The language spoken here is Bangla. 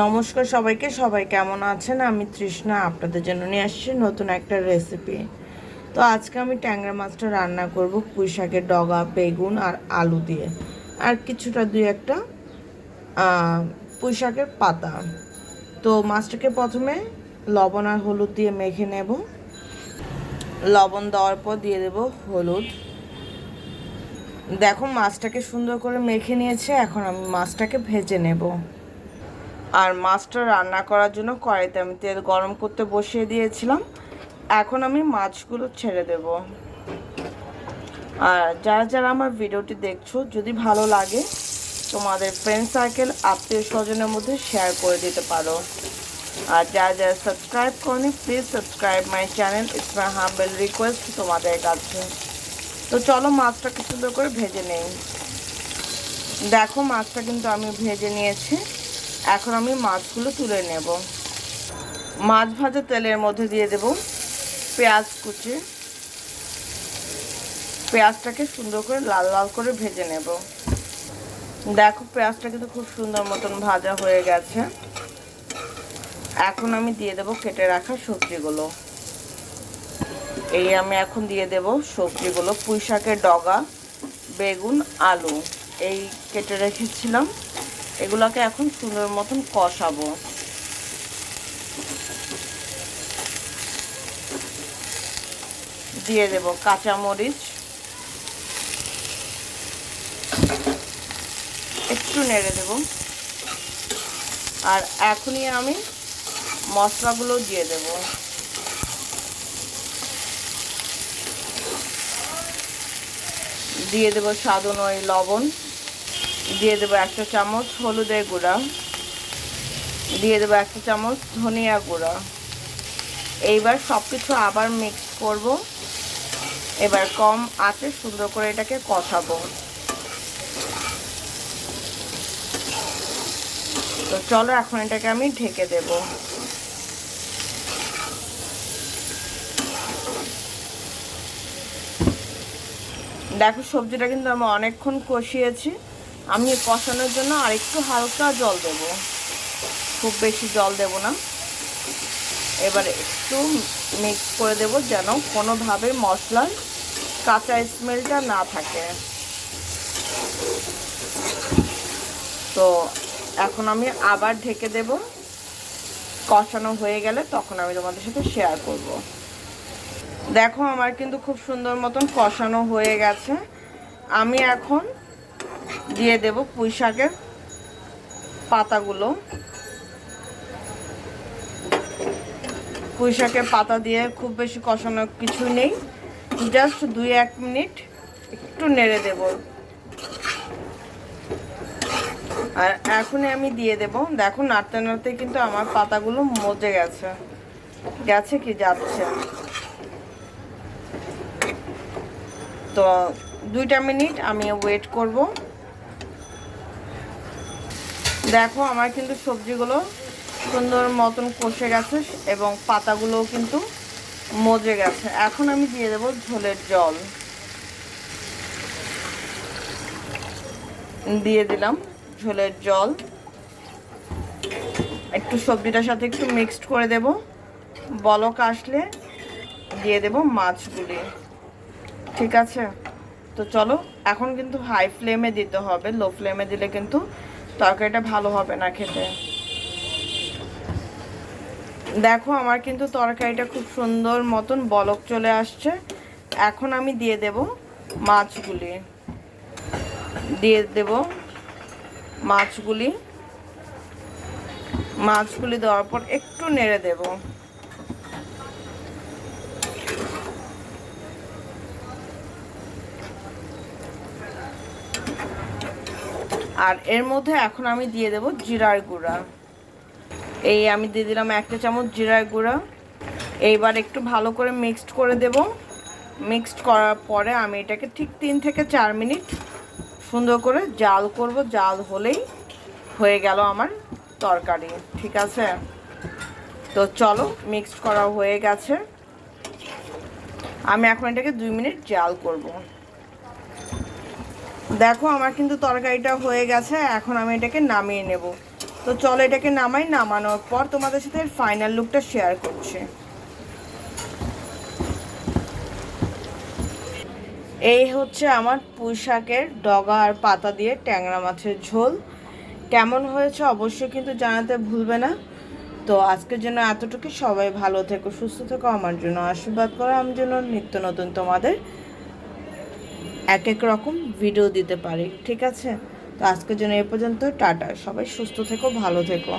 নমস্কার সবাইকে। সবাই কেমন আছেন? আমি তৃষ্ণা আপনাদের জন্য নিয়ে আসছি নতুন একটা রেসিপি তো আজকে আমি ট্যাংরা মাছটা রান্না করব পুঁই শাকের ডগা, বেগুন আর আলু দিয়ে। আর কিছুটা দুই একটা পুঁই শাকের পাতা। তো মাছটাকে প্রথমে লবণ আর হলুদ দিয়ে মেখে নেব। লবণ দেওয়ার পর দিয়ে দেব হলুদ। দেখো মাছটাকে সুন্দর করে মেখে নিয়েছে, এখন আমি মাছটাকে ভেজে নেব। আর মাছটা রান্না করার জন্য কড়াইতে আমি তেল গরম করতে বসিয়ে দিয়েছিলাম। এখন আমি মাছগুলো ছেড়ে দেব। আর যারা যারা আমার ভিডিওটি দেখছ, যদি ভালো লাগে, তোমাদের ফ্রেন্ড সার্কেল আত্মীয় স্বজনের মধ্যে শেয়ার করে দিতে পারো। আর যারা যারা সাবস্ক্রাইব করনি please subscribe my channel it's my humble request তোমাদের কাছে। তো চলো মাছটাকে সুন্দর করে ভেজে নেই। দেখো মাছটা কিন্তু আমি ভেজে নিয়েছি। এখন আমি মাছগুলো তুলে নেব। মাছ ভাজা তেলের মধ্যে দিয়ে দেব পেঁয়াজ কুচি। পেঁয়াজটাকে সুন্দর করে লাল লাল করে ভেজে নেব। দেখো পেঁয়াজটা কিন্তু খুব সুন্দর মতন ভাজা হয়ে গেছে। এখন আমি দিয়ে দেব কেটে রাখা সবজিগুলো। এই আমি এখন দিয়ে দেব সবজিগুলো পুঁই শাকের ডগা, বেগুন, আলু। এই কেটে রেখেছিলাম। এগুলোকে এখন সুন্দর মতন কষাবো। দিয়ে দেব কাঁচামরিচ। একটু নেড়ে দেব। আর এখনই আমি মশলাগুলো দিয়ে দেব। দিয়ে দেব স্বাদ অনুযায়ী লবণ। দিয়ে দেবো একটা চামচ হলুদের গুঁড়া। দিয়ে দেবো একটা চামচ ধনিয়া গুঁড়া। এইবার সব কিছু আবার মিক্স করব। এবার কম আঁচে সুন্দর করে এটাকে কষাবো। তো চলো এখন এটাকে আমি ঢেকে দেব। দেখো সবজিটা কিন্তু আমি অনেকক্ষণ কষিয়েছি। আমি কষানোর জন্য আরেকটু হালকা জল দেব। খুব বেশি জল দেব না। এবার একটু মিক্স করে দেব যেন কোনোভাবে মশলার কাঁচা স্মেলটা না থাকে। তো এখন আমি আবার ঢেকে দেব। কষানো হয়ে গেলে তখন আমি তোমাদের সাথে শেয়ার করব। দেখো আমার কিন্তু খুব সুন্দর মতন কষানো হয়ে গেছে। আমি এখন দিয়ে দেব পুঁই শাকের পাতাগুলো। পুঁই শাকের পাতা দিয়ে খুব বেশি কষানো কিছু নেই। জাস্ট দুই এক মিনিট একটু নেড়ে দেব। আর এখনই আমি দিয়ে দেব। দেখো, নাড়তে নাড়তে কিন্তু আমার পাতাগুলো মজে গেছে। গেছে কি যাচ্ছে? তো দুইটা মিনিট আমি ওয়েট করব। দেখো, আমার কিন্তু সবজিগুলো সুন্দর মতন কষে গেছে এবং পাতাগুলোও কিন্তু মজে গেছে। এখন আমি দিয়ে দেব ঝোলের জল। দিয়ে দিলাম ঝোলের জল। একটু সবজিটার সাথে একটু মিক্সড করে দেব। বলক আসলে দিয়ে দেব মাছগুলি। ঠিক আছে? তো চলো, এখন কিন্তু হাই ফ্লেমে দিতে হবে। লো ফ্লেমে দিলে কিন্তু তরকারিটা ভালো হবে না খেতে। দেখো আমার কিন্তু তরকারিটা খুব সুন্দর মতন বলক চলে আসছে। এখন আমি দিয়ে দেব মাছগুলি। দিয়ে দেব মাছগুলি। মাছগুলি দেওয়ার পর একটু নেড়ে দেবো। আর এর মধ্যে এখন আমি দিয়ে দেব জিরার গুঁড়া। এই আমি দিয়ে দিলাম একটা চামচ জিরার গুঁড়া। এইবার একটু ভালো করে মিক্সড করে দেব। মিক্সড করার পরে আমি এটাকে ঠিক তিন থেকে চার মিনিট সুন্দর করে জাল করব। জাল হলেই হয়ে গেল আমার তরকারি, ঠিক আছে? তো চলো, মিক্সড করা হয়ে গেছে। আমি এখন এটাকে দুই মিনিট জাল করব। দেখো, আমার কিন্তু তরকারিটা হয়ে গেছে, এখন আমি এটাকে নামিয়ে নেব। তো চলো, এটাকে নামাই, নামানোর পর তোমাদের সাথে ফাইনাল লুকটা শেয়ার করছি। এই হচ্ছে আমার পুঁই শাকের ডগা আর পাতা দিয়ে ট্যাংরা মাছের ঝোল। কেমন হয়েছে অবশ্যই কিন্তু জানাতে ভুলবে না। তো আজকের জন্য এতটুকু। সবাই ভালো থেকো, সুস্থ থেকো, আমার জন্য আশীর্বাদ করো আমি জন্য নিত্য নতুন তোমাদের এক এক রকম ভিডিও দিতে পারি, ঠিক আছে? তো আজকের জন্য এ পর্যন্ত, টাটা। সবাই সুস্থ থেকো, ভালো থেকো।